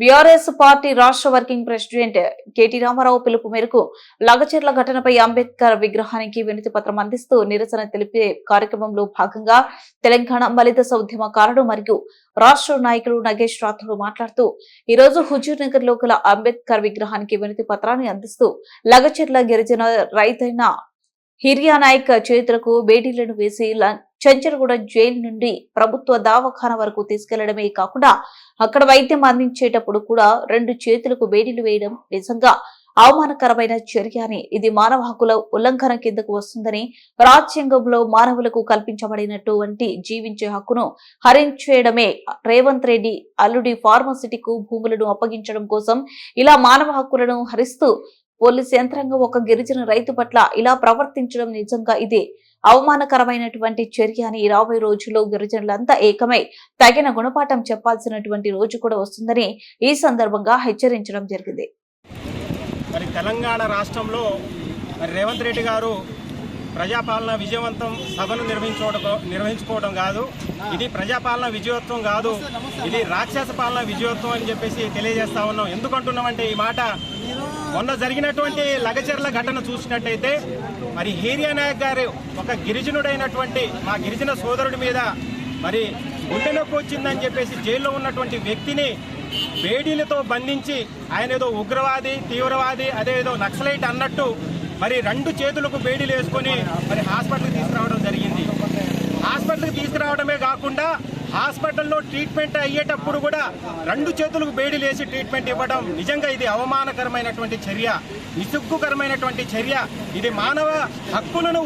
BRS party రాష్ట్ర working president KT Rama Rao పిలుపు మేరకు లగచర్ల ఘటనపై అంబేద్కర్ విగ్రహానికి వినతి పత్రం అందిస్తూ నిరసన తెలిపే కార్యక్రమంలో భాగంగా తెలంగాణ మలిదశ ఉద్యమకారుడు మరియు రాష్ట్ర నాయకులు నగేష్ రాథోడ్ మాట్లాడుతూ ఈ రోజు హుజూర్ నగర్లో గల అంబేద్కర్ విగ్రహానికి వినతి పత్రాన్ని అందిస్తూ లగచర్ల గిరిజన రైతైన హిరియా నాయక్ చేతులకు బేటీలను వేసి ల- జైలు నుండి ప్రభుత్వ దవాఖాన వరకు తీసుకెళ్ళడమే కాకుండా అక్కడ వైద్యం అందించేటప్పుడు కూడా రెండు చేతులకు వేడిలు వేయడం నిజంగా అవమానకరమైన చర్య అని ఇది మానవ హక్కుల ఉల్లంఘన కిందకు వస్తుందని రాజ్యాంగంలో మానవులకు కల్పించబడినటువంటి జీవించే హక్కును హరించేయడమే. రేవంత్ రెడ్డి అల్లుడి ఫార్మసిటీకు భూములను అప్పగించడం కోసం ఇలా మానవ హక్కులను హరిస్తూ పోలీసు యంత్రాంగం ఒక గిరిజన రైతు పట్ల ఇలా ప్రవర్తించడం నిజంగా ఇదే. అవమానకరమైనటువంటి చర్య అని రాబోయే రోజుల్లో గిరిజనులంతా ఏకమై తగిన గుణపాఠం చెప్పాల్సినటువంటి రోజు కూడా వస్తుందని ఈ సందర్భంగా హెచ్చరించడం జరిగింది. మరి తెలంగాణ రాష్ట్రంలో మరి రేవంత్ రెడ్డి గారు ప్రజాపాలన విజయవంతం సభను నిర్వహించుకోవడం నిర్వహించుకోవడం కాదు. ఇది ప్రజాపాలన విజయోత్సవం కాదు. ఇది రాక్షస పాలన విజయోత్సవం అని చెప్పేసి తెలియజేస్తా ఉన్నాం. ఎందుకంటున్నామంటే ఈ మాట మొన్న జరిగినటువంటి లగచర్ల ఘటన చూసినట్టయితే మరి హీరియా నాయక్ గారు ఒక గిరిజనుడైనటువంటి మా గిరిజన సోదరుడి మీద మరి గుండె నొప్పి వచ్చిందని చెప్పేసి జైల్లో ఉన్నటువంటి వ్యక్తిని వేడీలతో బంధించి ఆయన ఏదో ఉగ్రవాది తీవ్రవాది అదేదో నక్సలైట్ అన్నట్టు మరి రెండు చేతులకు బేడీలు వేసుకొని మరి హాస్పిటల్కి తీసుకురావడం జరిగింది. హాస్పిటల్కి తీసుకురావడమే కాకుండా హాస్పిటల్లో ట్రీట్మెంట్ అయ్యేటప్పుడు కూడా రెండు చేతులకు బేడి వేసి ట్రీట్మెంట్ ఇవ్వడం నిజంగా ఇది అవమానకరమైనటువంటి చర్య నిసుగ్గుకరమైనటువంటి చర్య ఇది మానవ హక్కులను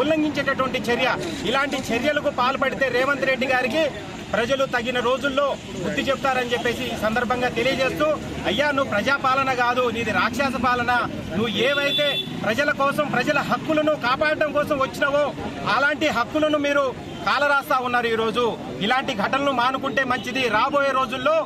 ఉల్లంఘించేటటువంటి చర్య. ఇలాంటి చర్యలకు పాల్పడితే రేవంత్ రెడ్డి గారికి ప్రజలు తగిన రోజుల్లో బుద్ధి చెప్తారని చెప్పేసి ఈ సందర్భంగా తెలియజేస్తూ అయ్యా నువ్వు ప్రజాపాలన కాదు నీది రాక్షస పాలన. నువ్వు ఏవైతే ప్రజల కోసం ప్రజల హక్కులను కాపాడడం కోసం వచ్చినావో అలాంటి హక్కులను మీరు కాలరాస్తా ఉన్నారు ఈరోజు. ఇలాంటి ఘటనలు మానుకుంటే మంచిది. రాబోయే రోజుల్లో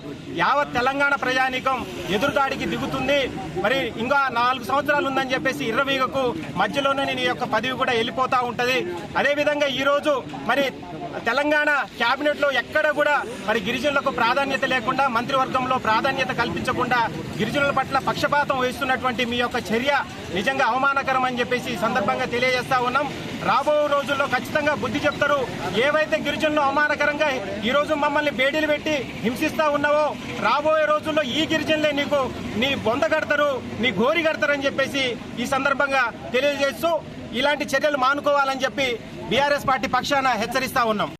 యావత్ తెలంగాణ ప్రజానీకం ఎదురుదాడికి దిగుతుంది. మరి ఇంకా నాలుగు సంవత్సరాలు ఉందని చెప్పేసి ఇర్రవీగకు మధ్యలోనే నీ యొక్క పదవి కూడా వెళ్ళిపోతా ఉంటుంది. అదేవిధంగా ఈరోజు మరి తెలంగాణ క్యాబినెట్లో ఎక్కడ కూడా మరి గిరిజనులకు ప్రాధాన్యత లేకుండా మంత్రివర్గంలో ప్రాధాన్యత కల్పించకుండా గిరిజనుల పట్ల పక్షపాతం వహిస్తున్నటువంటి మీ యొక్క చర్య నిజంగా అవమానకరం అని చెప్పేసి ఈ సందర్భంగా తెలియజేస్తా ఉన్నాం. రాబో రోజుల్లో ఖచ్చితంగా బుద్ధి చెప్తారు. ఏవైతే గిరిజనులు అవమానకరంగా ఈరోజు మమ్మల్ని బేడీలు పెట్టి హింసిస్తా ఉన్నావో రాబోయే రోజుల్లో ఈ గిరిజనులే నీకు నీ బొంద కడతారు నీ గోరి కడతారని చెప్పేసి ఈ సందర్భంగా తెలియజేస్తూ ఇలాంటి చర్యలు మానుకోవాలని చెప్పి బీఆర్ఎస్ పార్టీ పక్షాన హెచ్చరిస్తా ఉన్నాం.